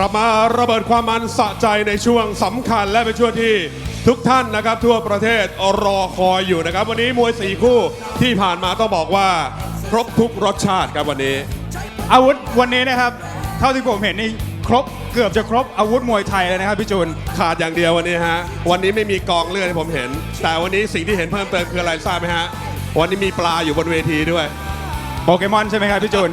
กลับมาระเบิดความมันสะใจในช่วงสำคัญและเป็นช่วงที่ทุกท่านนะครับ ทั่วประเทศรอคอยอยู่นะครับ วันนี้มวยสี่คู่ที่ผ่านมาต้องบอกว่า ครบทุกรสชาติครับวันนี้ อาวุธวันนี้นะครับ เท่าที่ผมเห็นนี่ครบเกือบจะครบอาวุธมวยไทยเลยนะครับพี่จูน ขาดอย่างเดียววันนี้ฮะ วันนี้ไม่มีกองเลือดให้ผมเห็น แต่วันนี้สิ่งที่เห็นเพิ่มเติมคืออะไรทราบไหมฮะ วันนี้มีปลาอยู่บนเวทีด้วย โปเกมอนใช่ไหมครับพี่จูน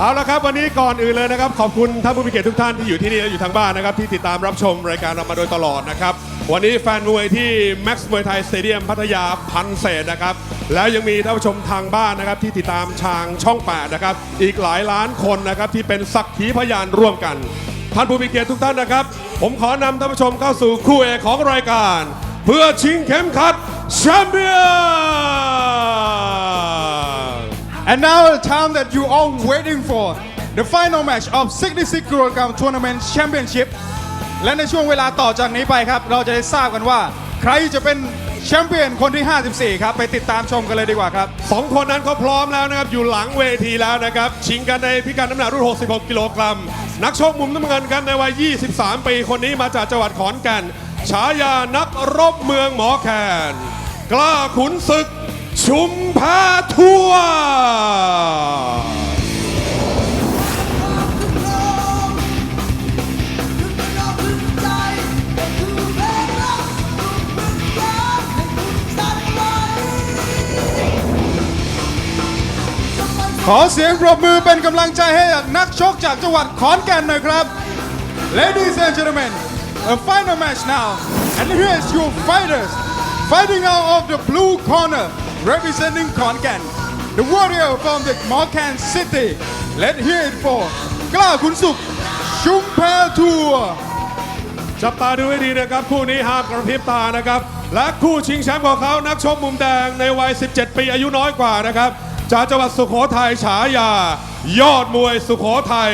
เอาละครับวันนี้ก่อนอื่นเลยนะครับ ขอบคุณท่านผู้มีเกียรติทุกท่านที่อยู่ที่นี่และอยู่ทางบ้านนะครับ ที่ติดตามรับชมรายการเรามาโดยตลอดนะครับ วันนี้แฟนมวยที่ Max มวยไทยสเตเดียมพัทยาพันเศษนะครับ แล้วยังมีท่านผู้ชมทางบ้านนะครับ ที่ติดตามทางช่อง8นะครับ อีกหลายล้านคนนะครับ ที่เป็นสักขีพยานร่วมกัน ท่านผู้มีเกียรติทุกท่านนะครับ ผมขอนำท่านผู้ชมเข้าสู่คู่เอกของรายการ เพื่อชิงเข็มขัดแชมเปี้ยน And now the time that you all waiting for the final match of 66 kilogram tournament championship และในช่วงเวลาต่อจากนี้ไปครับ เราจะได้ทราบกันว่า ใครจะเป็นแชมเปี้ยนคนที่ 54 ครับ ไปติดตามชมกันเลยดีกว่าครับสองคนนั้นเขาพร้อมแล้วนะครับ อยู่หลังเวทีแล้วนะครับ ชิงกันในพิกัดน้ำหนักรุ่น 66 กิโลกรัม นักชกมุมน้ำเงินกันในวัย 23 ปี คนนี้มาจากจังหวัดขอนแก่น ฉายานักรบเมืองหมอแคน กล้าขุนศึก ชุมแพทั่วขอเสียงปรบมือเป็นกำลังใจให้กับนักชกจากจังหวัดขอนแก่นหน่อยครับ Ladies and gentlemen a final match now and here is your fighters fighting out of the blue corner representing ขอนแก่น the warrior from the Morcan City let's hear it for กล้าขุนศึกชุมแพทัวร์จับตาดูให้ดีนะครับ คู่นี้ห้ามกระพริบตานะครับ และคู่ชิงแชมป์ของเขานักชกมุมแดงในวัย 17 ปีอายุน้อยกว่านะครับ จากจังหวัดสุโขทัยฉายา ยอดมวยสุโขทัย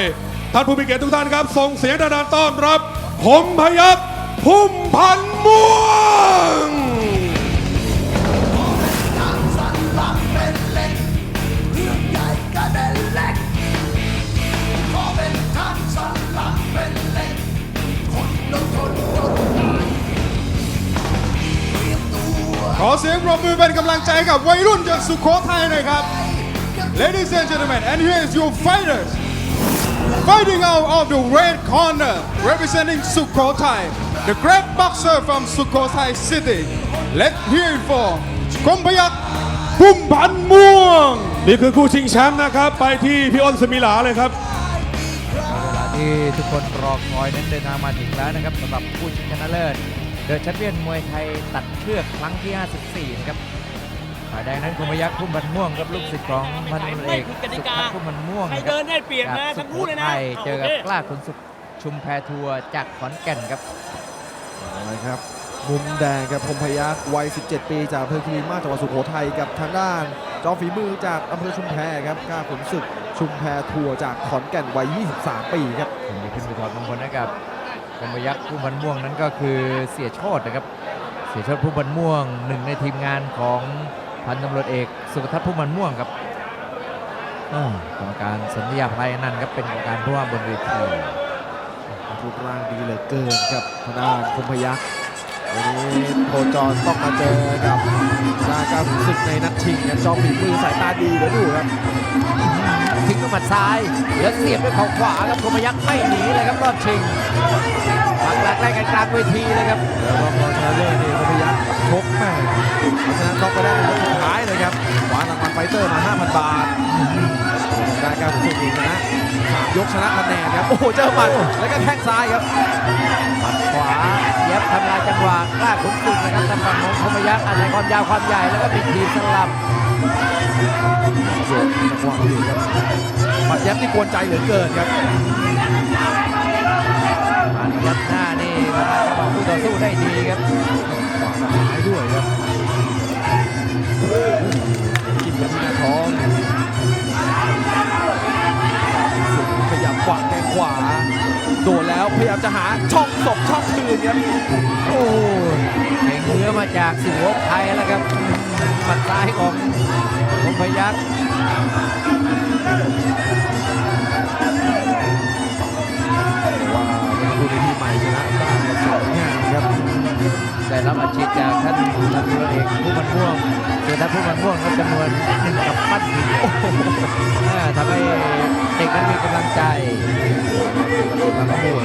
ท่านผู้มีเกียรติทุกท่านครับ ส่งเสียงดังๆต้อนรับคมพยักพุ่มพันม่วง ใจให้กับวัยรุ่นจากสุโขทัยหน่อยครับ Ladies and gentlemen and here is your fighters fighting out of the red corner representing Sukhothai the great boxer from Sukhothai City let's hear it for คมพยักพุ่มพันธ์ม่วง นี่คือคู่ชิงแชมป์นะครับ ไปที่พี่อ้นสมิลาเลยครับเวลาที่ทุกคนรอคอยนั้นเดินทางมาถึงแล้วนะครับสำหรับผู้ชิงชนะเลิศเดอะแชมเปี้ยนมวยไทยตัดเชือกครั้งที่ 54 นะครับ ฝ่ายแดงนั้นคมยักษ์พุ่มพันธ์ม่วงกับลูกศิษย์ของพันตำรวจเอกสุทัศน์พุ่มพันธ์ม่วงใครนะคเดิรับนได้เปรียบนะจากทั้งคู่เลยนะสุโขทัเจอกับโอเคกล้าขุนศึกชุมแพทัวร์จากขอนแก่นครับเอาละครับมุมแดงครับพรหมพยักษ์วัย 17 ปี จากอำเภอคีรีมาศจังหวัดสุโขทัยกับทางด้าน จอมฝีมือจากอำเภอชุมแพครับกล้าขุนศึกชุมแพทัวร์จากขอนแก่นวัย 23 ปีครับผมจะขึ้นไปถอดมงคลให้กับคมยักษ์พุ่มพันธ์ม่วงนั้นก็คือเสียโชตนะครับ เสียโชตพุ่มพันธ์ม่วงหนึ่งในทีมงานของ พันตำรวจเอกสุทัศน์พุ่มพันธ์ม่วงครับอ่ากรรมการสัญญาไพรนันท์ครับเป็นกรรมการผู้ว่าบนเวทีรูปร่างดีเหลือเกินครับทางด้านพรหมพยักษ์วันนี้โคจรต้องมาเจอกับทางด้านกล้าขุนศึกในนัดชิงครับจอมฝีมือสายตาดีเดี๋ยวดูครับทิ้งด้วยหมัดซ้ายแล้วเสียบด้วยเข่าขวาครับคมยักษ์ไม่หนีเลยครับรอบชิงปักหลักไล่กันกลางเวทีเลยครับแล้วรอบรองชนะเลิศนี่พรหมพยักษ์ชกแม่เอาชนะน็อกไปได้ เตอร์มา 5,000 บาทได้การขุนศึกนี่ชนะสามยกชนะคะแนนครับ โอ้โห เจอหมัดแล้วก็แข้งซ้ายครับหมัดขวาเย็บทำลายจังหวะกล้าขุนศึกนะครับทางฝั่งของคมยักษ์อาศัยความยาวความใหญ่แล้วก็มีทีมสลับโยกจังหวะอยู่ครับหมัดแยับนี่กวนใจเหลือเกินครับหมัดยับหน้านี่ทำลายจังหวะคู่ต่อสู้ได้ดีครับขวากับซ้ายด้วยครับ จิ้มกันที่หน้าท้องขยับขวางแกงขวา โดนแล้วพยายามจะหาช่องศพช่องคืนครับ โอ้ยเก่งเนื้อมาจากสุโขทัยแล้วครับหมัดซ้ายของพยักษ์ ปีใหม่ชนะบ้านมาสองงาครับได้รับอาชีพจากท่านท่านพรเอกผู้บรรพุ่งเสียท่านผู้บรรพุ่งก็จำนวนหนึ่งกับปั้นโอ้โหทำให้เด็กนั้นมีกำลังใจทำให้หัว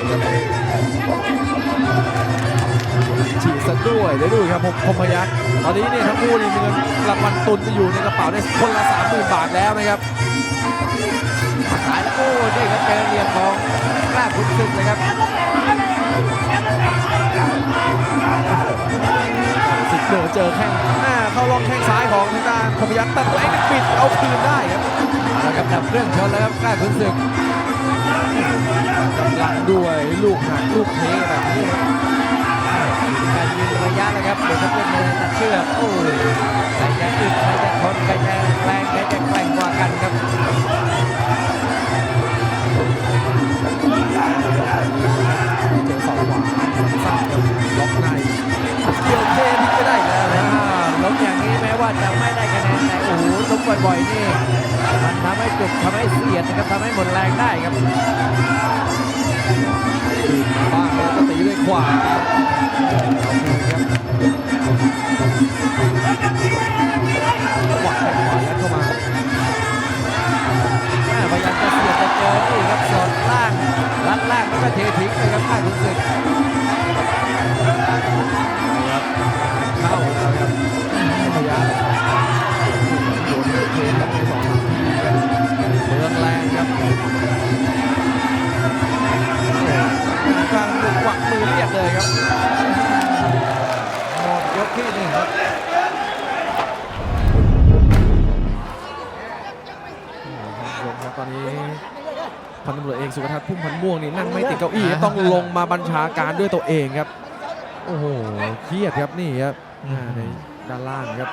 ฉีดซะด้วยได้ดูครับผมพมพยักตอนนี้เนี่ยทั้งคู่นี่มีเงินรางวัลตุนจะอยู่ในกระเป๋าได้คนละสามหมื่นบาทแล้วนะครับสายแล้วโอ้นี่ครับเจอเหลี่ยมของกล้าขุนศึกนะครับ สิบเดินเจอแข้งหน้าเข้าล็อกแข้งซ้ายของทางด้านพมยักษ์ตัดแรงปิดเอาคืนได้ครับเอาละครับดับเครื่องชนแล้วครับกล้าคุณศึกกำลังด้วยลูกหักลูกเทแบบนี้ครับการยืนระยะนะครับเดี๋ยวถ้าเป็นในตัดเชือกโอ้ยใครจะอึดใครจะทนใครจะแรงใครจะแกร่งกว่ากันครับ ว่าจะไม่ได้คะแนนแต่โอ้โหล้มบ่อยๆนี่มันทำให้จุกทำให้เสียดนะครับทำให้หมดแรงได้ครับดึงมาบ้างแล้วก็ตีด้วยขวาหวังแข้งขวายัดเข้ามาแม่พยายามจะเสียดจะเจอนี่ครับสอดล่างลัดล่างแล้วก็เททิ้งเลยครับข้าขุนศึก เมืองแรงครับกลางหนึ่งหวักมือเรียกเลยครับหมดยกที่หนึ่งครับชมครับตอนนี้พันตำรวจเอกสุกทัศน์พุ่มพันม่วงนี่นั่งไม่ติดเก้าอี้ต้องลงมาบัญชาการด้วยตัวเองครับ โอ้โหเครียดครับนี่ครับในด้านล่างครับ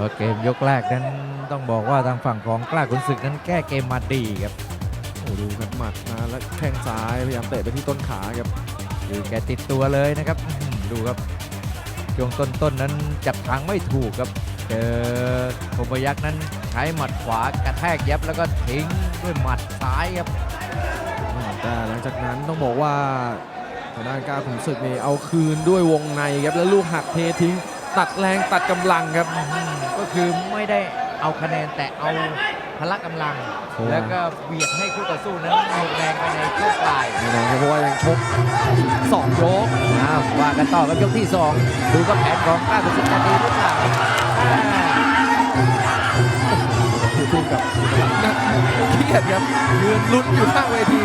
ก็เกมยกแรกนั้นต้องบอกว่าทางฝั่งของกล้าขุนศึกนั้นแก้เกมมาดีครับโอ้ดูครับหมัดมาแล้วแข้งซ้ายพยายามเตะไปที่ต้นขาครับคือแกติดตัวเลยนะครับอื้อหือดูครับช่วงต้นๆนั้นจับทางไม่ถูกครับเจอคมพยักษ์นั้นใช้หมัดขวากระแทกยับแล้วก็ทิ้งด้วยหมัดซ้ายครับแต่หลังจากนั้นต้องบอกว่าทางด้านกล้าขุนศึกนี่เอาคืนด้วยวงในครับแล้วลูกหักเททิ้ง ตัดแรงตัดกำลังครับอื้อหือก็คือไม่ได้เอาคะแนนแต่เอาพละกำลัง โอ้ แล้วก็เบียดให้คู่ต่อสู้นั้นหมดแรงไปในช่วงปลายแน่นอนครับเพราะว่ายังชกสองยกอ้าวว่ากันต่อกับยกที่2ดูกับแผนของกล้าขุนศึกจะดีหรือเปล่าอ่า คือคู่กับนักเครียดครับยืนลุ้นอยู่ข้างเวที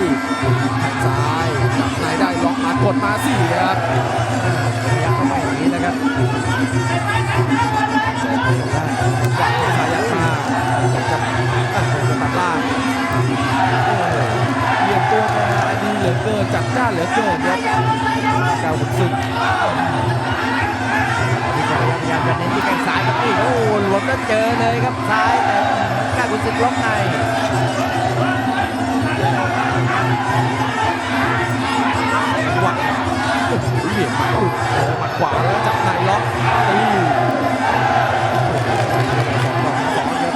แข้งซ้ายจับในได้ล็อกมากดมาสี่ครับ ครับกวาดสายยัดมาอยากจะตั้งตัวตัดล่างโอ้โหเรียนตัวมาดีเหลือเกินจัดจ้านเหลือเกินครับเก้าขุนศึกพยายามจะเน้นที่แข้งซ้ายครับนี่โอ้หลวมแล้วเจอเลยครับซ้ายแต่กล้าขุนศึกล็อกในหวัง เบี่ยงมาอุดโอ้หมัดขวาแล้วจับในล็อกตีสองดอกสองครับ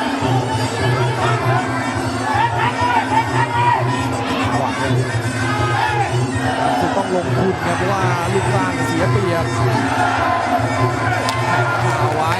หวังเลยสุดต้องลงทุนครับเพราะว่าลูกร่างเสียเปรียบเอาไว้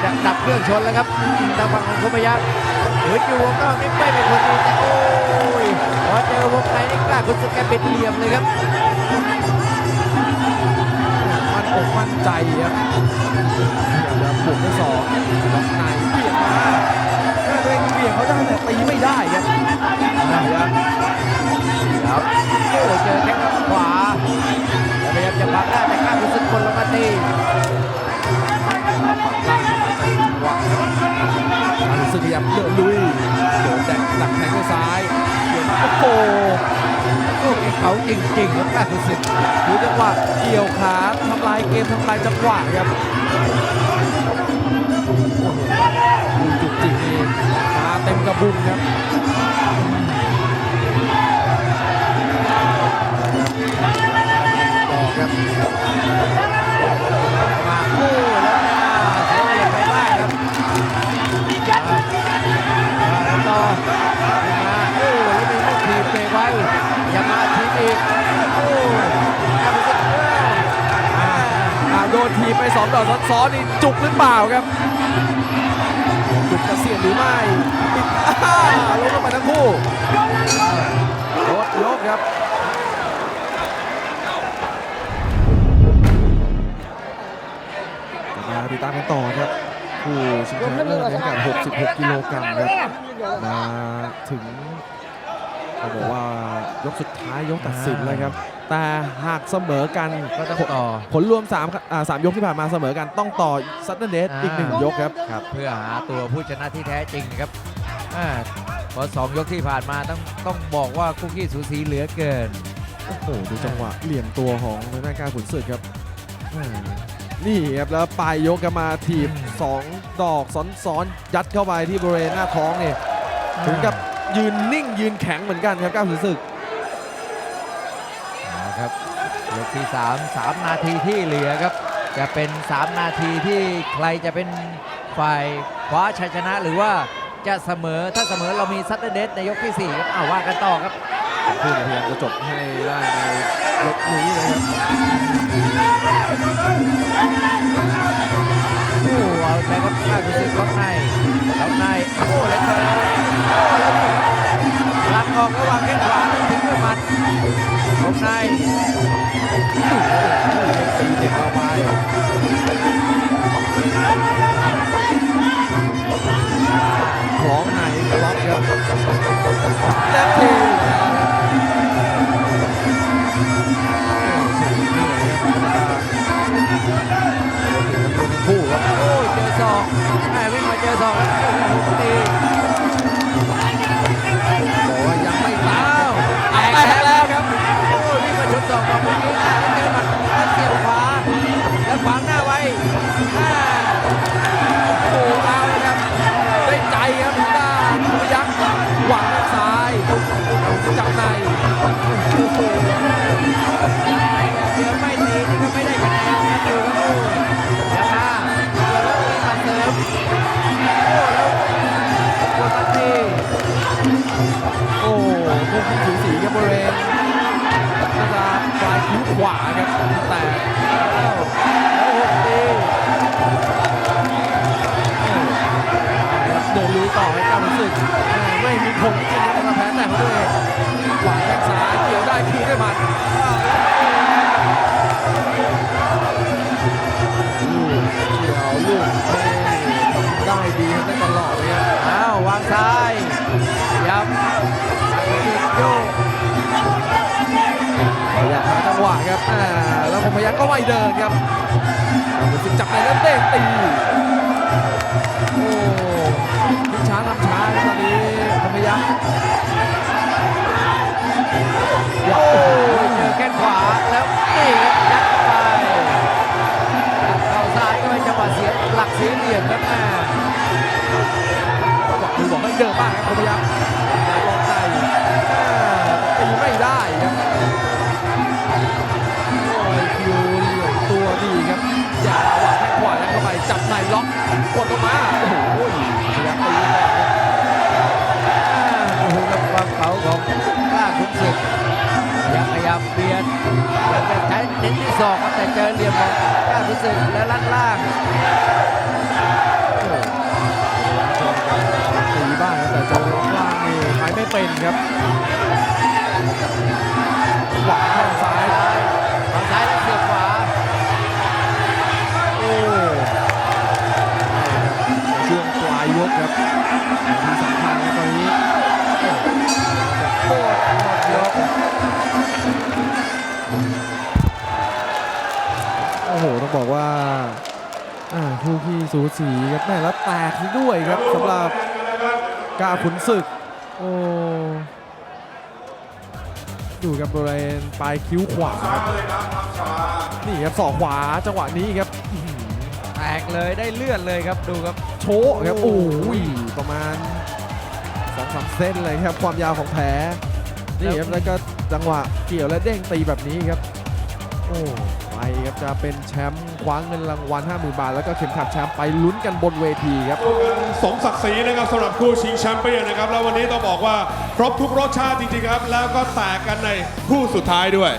เอาละครับดับดับเครื่องชนแล้วครับทางฝั่งของคมพยักษ์หืนอยู่วงนอกนี่ไม่เป็นคนดีแต่โอ้ยพอเจอวงในนี่กล้าขุนศึกแกปิดเหลี่ยมเลยครับมันอกมั่นใจครับอยากจะบุกด้วยสองล็อกในเบี่ยงมาหน้าตัวเองเบี่ยงเขาได้แต่ตีไม่ได้ครับได้ครับครับโอ้เจอแข้งขวาแล้วพยายามจะบังได้แต่กล้าขุนศึกคนลงมาตีปั กางมาจากจังหวะการสึกยายามเดินลุยโดนแดกดักแทงด้วยซ้ายเบี่ยงมาโอ้โหโอ้เขาจริงๆครับกล้าขุนศึกดูจังหวะเกี่ยวขาทำลายเกมทำลายจังหวะครับดูจุกจิกนี่มาเต็มกระบุงครับต่อครับมาโอ้แล้ว โอ้กโดนทีไปสองดอกซ้อนๆนี่จุกหรือเปล่าครับ จุกจะเสียดหรือไม่ปิดอ้าลงลงไปทั้งคู่โดยกครับมาติดตามกันต่อครับผู้ชิงชนะเลิศในพิกัด66 กิโลกรัมครับมาถึงเขาบอกว่ายกสุด ท้ายยกตัดสินเลยครับ แต่หากเสมอกันก็ต้องต่อ ผลรวม3อ่าสามยกที่ผ่านมาเสมอกันต้องต่อซัตเตอร์เดสอีกหนึ่งยกครับ ครับ เพื่อหาตัวผู้ชนะที่แท้จริงครับอ่าเพราะสองยกที่ผ่านมาต้องต้องบอกว่าคุกกี้สูสีเหลือเกิน โอ้โหดูจังหวะเหลี่ยมตัวของทางด้านการขุนศึกครับอ่านี่ครับแล้วปลายยกกันมาถีบอืม2ดอกซ้อนๆยัดเข้าไปที่บริเวณหน้าท้องเนี่ยถึงกับยืนนิ่งยืนแข็งเหมือนกันครับก้าวขุนศึกเอาครับ ยกที่ 3 3 นาทีที่เหลือครับ จะเป็น 3 นาทีที่ใครจะเป็นฝ่ายคว้าชัยชนะหรือว่าจะเสมอถ้าเสมอเรามีซัตเตอร์เดสในยกที่ 4 ครับเอาว่ากันต่อครับคู่เนี่ยพยายามจะจบให้ได้ในยกนี้เลยครับ คืนด้วยหมัดลูกได้ดีได้ตลอดเลยอ้าววางซ้ายยับโยกพยายามหาจังหวะครับแล้วผมพยักก็ไม่เดินครับสึกจับในแล้วเด้งตี เหลี่ยมครับแม่บอกมือบอกให้เดินบ้างครับพยักษ์ลองในตีไม่ได้ครับโอ้ยคิวเหลี่ยมตัวดีครับอย่าหวังแข้งขวายัดเข้าไปจับในล็อกกดลงมาโอ้โหพยักษ์ตีแรงครับโอ้โหกับความเขาของกล้าขุนศึกยังพยายามเบียดอยากจะใช้เน้นที่ศอกครับแต่เจอเหลี่ยมของกล้าขุนศึกและลัดล่าง ล่างนี่ใช้ไม่เป็นครับหวังข้างซ้ายฝั่งซ้ายแล้วเสียบขวาโอ้ช่วงปลายยกครับนาทีสำคัญครับตอนนี้โคตรหมดยกโอ้โหต้องบอกว่าอ่าคู่ขี้สูสีครับแม่แล้วแตกด้วยครับสำหรับ กาขุนศึก โอ้ดูครับบริเวณปลายคิ้วขวาครับนี่ครับศอกขวาจังหวะนี้ครับแตกเลยได้เลือดเลยครับดูครับ โชะครับโอ้ยประมาณ2อสเส้นเลยครับความยาวของแผลนี่ครับแล้วก็จังหวะเกี่ยวและเด้งตีแบบนี้ครับ โอ้ไป ครับจะเป็นแชมป์คว้าเงินรางวัล 50,000 บาท แล้วก็เข็มขัดแชมป์ไปลุ้นกันบนเวทีครับสมศักดิ์ศรีนะครับสำหรับคู่ชิงแชมเปี้ยนนะครับ แล้ววันนี้ต้องบอกว่าครบทุกรสชาติจริงๆครับ แล้วก็แตกกันในคู่สุดท้ายด้วย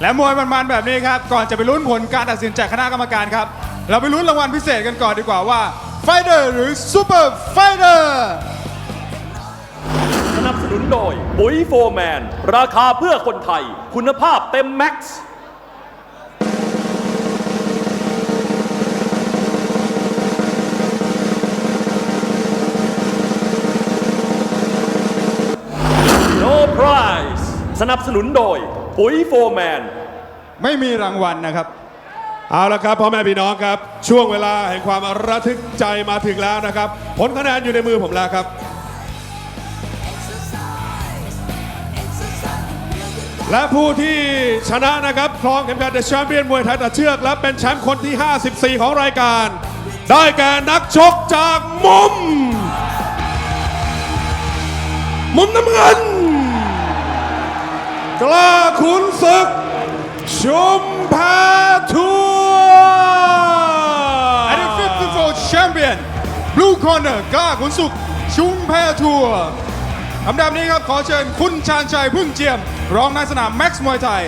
และมวยมันๆแบบนี้ครับ ก่อนจะไปลุ้นผลการตัดสินจากคณะกรรมการครับ เราไปลุ้นรางวัลพิเศษกันก่อนดีกว่าว่าไฟเดอร์หรือซูเปอร์ไฟเดอร์สนับสนุนโดยปุ๋ยโฟร์แมน ราคาเพื่อคนไทย คุณภาพเต็มแม็กซ์ สนับสนุนโดย ปุ๋ยโฟร์แมน ไม่มีรางวัลนะครับ เอาละครับพ่อแม่พี่น้องครับ ช่วงเวลาแห่งความระทึกใจมาถึงแล้วนะครับ ผลคะแนนอยู่ในมือผมแล้วครับ และผู้ที่ชนะนะครับครองเข็มขัดเดอะแชมเปี้ยนมวยไทยตัดเชือก และเป็นแชมป์คนที่ 54 ของรายการ ได้แก่นักชกจากมุม มุมน้ำเงิน กล้าขุนศึก ชุมแพทัวร์ and the 54th champion Blue Corner กล้าขุนสุขชุมแพทัวร์ลำดับนี้ครับ ขอเชิญคุณชาญชัยพึ่งเจียม รองนายสนามแม็กซ์มวยไทย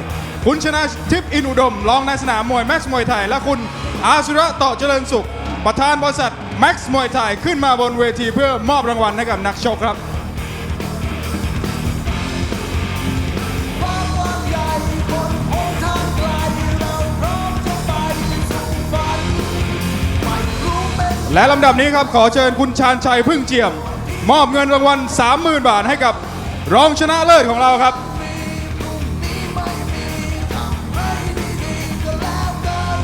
คุณชนะทิพย์อินอุดม รองนายสนามมวยแม็กซ์มวยไทย และคุณอาสุระต่อเจริญสุข ประธานบริษัทแม็กซ์มวยไทย ขึ้นมาบนเวทีเพื่อมอบรางวัลให้กับนักชกครับ และลำดับนี้ครับขอเชิญคุณชาญชัยพึ่งเจียม มอบเงินรางวัล 30,000 บาทให้กับรองชนะเลิศของเราครับ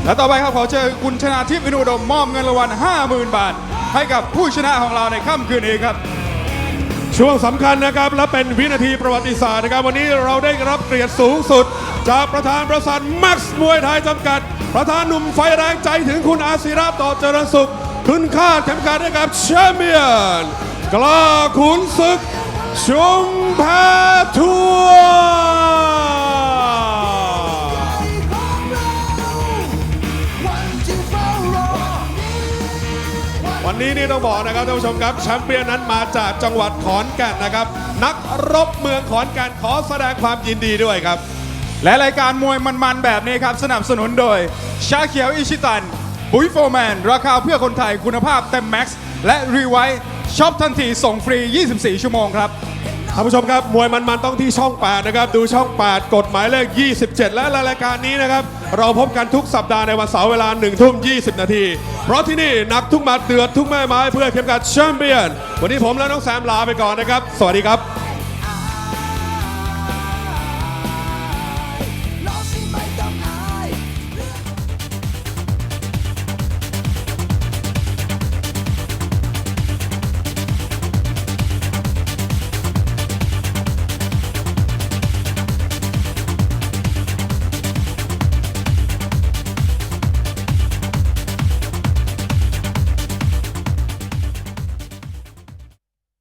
และต่อไปครับขอเชิญคุณชนะทิพย์อินุดมมอบเงินรางวัล 50,000 บาท ให้กับผู้ชนะของเราในค่ำคืนนี้ครับ ช่วงสำคัญนะครับและเป็นวินาทีประวัติศาสตร์นะครับ วันนี้เราได้รับเกียรติสูงสุด จากประธานบริษัทแม็กซ์มวยไทยจำกัด ประธานหนุ่มไฟแรงใจถึงคุณอาศิราต่อเจริญสุข ทุนค่าดเข็มขัดให้กับแชมเปี้ยนกล้าขุนศึก ชุมแพทัวร์วันนี้นี่ต้องบอกนะครับท่านผู้ชมครับแชมเปี้ยนนั้นมาจากจังหวัดขอนแก่นนะครับ นักรบเมืองขอนแก่นขอแสดงความยินดีด้วยครับ และรายการมวยมันๆแบบนี้ครับ สนับสนุนโดย ชาเขียวอิชิตัน ปุ๋ยโฟร์แมน ราคาเพื่อคนไทยคุณภาพเต็มแม็กซ์และรีไวท์ช็อปทันทีส่งฟรี 24 ชั่วโมงครับ ท่านผู้ชมครับ มวยมันๆต้องที่ช่อง 8 นะครับ ดูช่อง 8 กฎหมายเลข 27 และรายการนี้นะครับ เราพบกันทุกสัปดาห์ในวันเสาร์เวลา1ทุ่ม 20 นาที เพราะที่นี่หนักทุกหมัดเดือดทุกแม่ไม้เพื่อเข็มขัดแชมเปี้ยน วันนี้ผมและน้องแซมลาไปก่อนนะครับ สวัสดีครับ